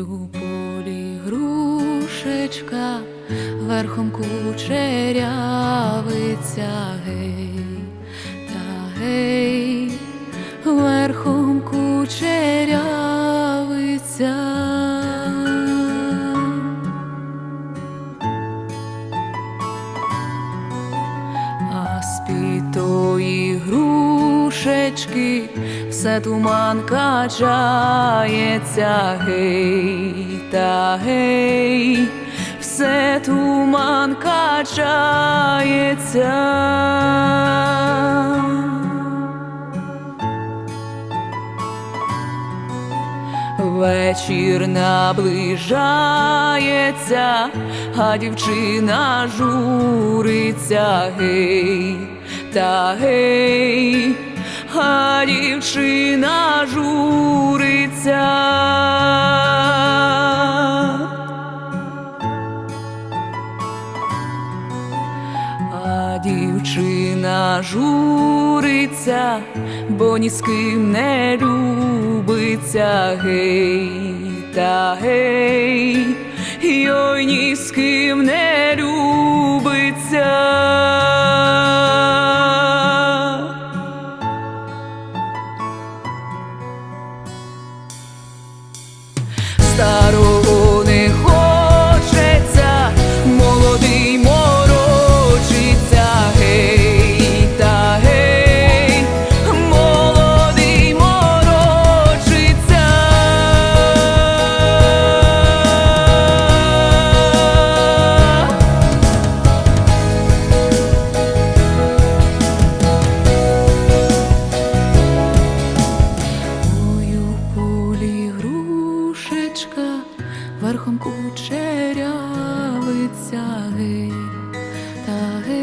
У полі грушечка, верхом кучерявиця, гей, та гей, верхом кучерявиця. А з-під тої грушечки все туман качається, гей, та гей, все туман качається. Вечір наближається, а дівчина журиться, гей, та гей, дівчина журиться. А дівчина журиться, бо ні з ким не любиться, гей, та гей, йой ні з ким не гречка, верхом кучерявиця гей, та гей.